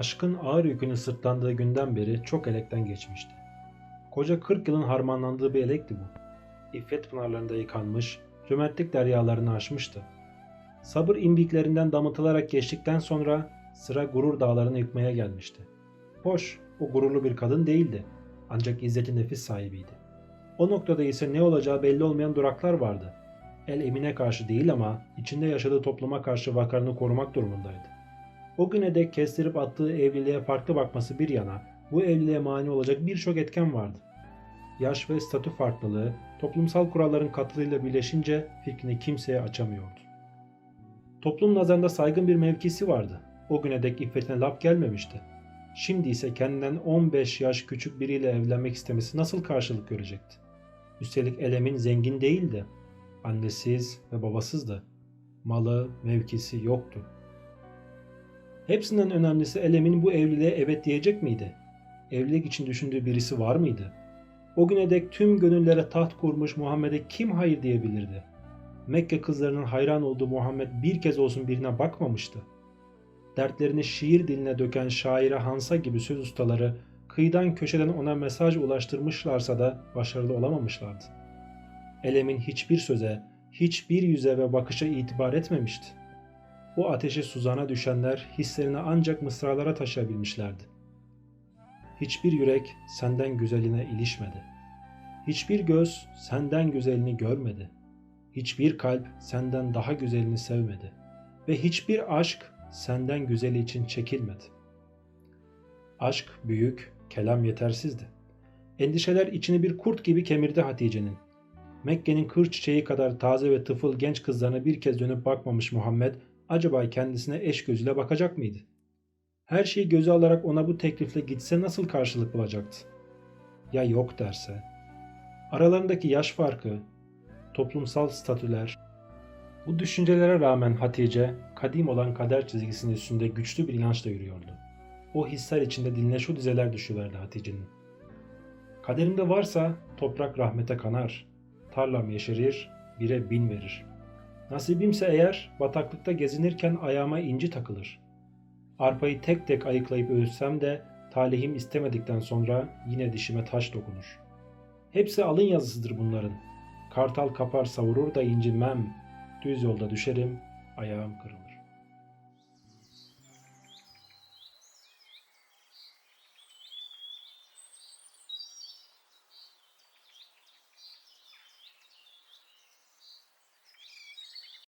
Aşkın ağır yükünü sırtlandığı günden beri çok elekten geçmişti. Koca 40 yılın harmanlandığı bir elekti bu. İffet pınarlarında yıkanmış, cömertlik deryalarını aşmıştı. Sabır imbiklerinden damıtılarak geçtikten sonra sıra gurur dağlarını yıkmaya gelmişti. Hoş, o gururlu bir kadın değildi. Ancak izzeti nefis sahibiydi. O noktada ise ne olacağı belli olmayan duraklar vardı. El emine karşı değil ama içinde yaşadığı topluma karşı vakarını korumak durumundaydı. O güne dek kestirip attığı evliliğe farklı bakması bir yana, bu evliliğe mani olacak birçok etken vardı. Yaş ve statü farklılığı, toplumsal kuralların katılığıyla birleşince fikrini kimseye açamıyordu. Toplum nazarında saygın bir mevkisi vardı. O güne dek iffetine laf gelmemişti. Şimdi ise kendinden 15 yaş küçük biriyle evlenmek istemesi nasıl karşılık görecekti? Üstelik Elem'in zengin değildi. Annesiz ve babasızdı. Malı, mevkisi yoktu. Hepsinden önemlisi Elem'in bu evliliğe evet diyecek miydi? Evlilik için düşündüğü birisi var mıydı? O güne dek tüm gönüllere taht kurmuş Muhammed'e kim hayır diyebilirdi? Mekke kızlarının hayran olduğu Muhammed bir kez olsun birine bakmamıştı. Dertlerini şiir diline döken şaire Hansa gibi söz ustaları kıyıdan köşeden ona mesaj ulaştırmışlarsa da başarılı olamamışlardı. Elem'in hiçbir söze, hiçbir yüze ve bakışa itibar etmemişti. O ateşe suzana düşenler hislerini ancak mısralara taşıyabilmişlerdi. Hiçbir yürek senden güzeline ilişmedi. Hiçbir göz senden güzelini görmedi. Hiçbir kalp senden daha güzelini sevmedi. Ve hiçbir aşk senden güzeli için çekilmedi. Aşk büyük, kelam yetersizdi. Endişeler içini bir kurt gibi kemirdi Hatice'nin. Mekke'nin kır çiçeği kadar taze ve tıfıl genç kızlarına bir kez dönüp bakmamış Muhammed acaba kendisine eş gözüyle bakacak mıydı? Her şeyi göze alarak ona bu teklifle gitse nasıl karşılık bulacaktı? Ya yok derse? Aralarındaki yaş farkı, toplumsal statüler, bu düşüncelere rağmen Hatice, kadim olan kader çizgisinin üstünde güçlü bir inançla yürüyordu. O hisler içinde diline şu dizeler düşüverdi Hatice'nin. Kaderimde varsa toprak rahmete kanar, tarlam yeşerir, bire bin verir. Nasibimse eğer bataklıkta gezinirken ayağıma inci takılır. Arpayı tek tek ayıklayıp ölsem de talihim istemedikten sonra yine dişime taş dokunur. Hepsi alın yazısıdır bunların. Kartal kapar savurur da incinmem. Düz yolda düşerim, ayağım kırılır.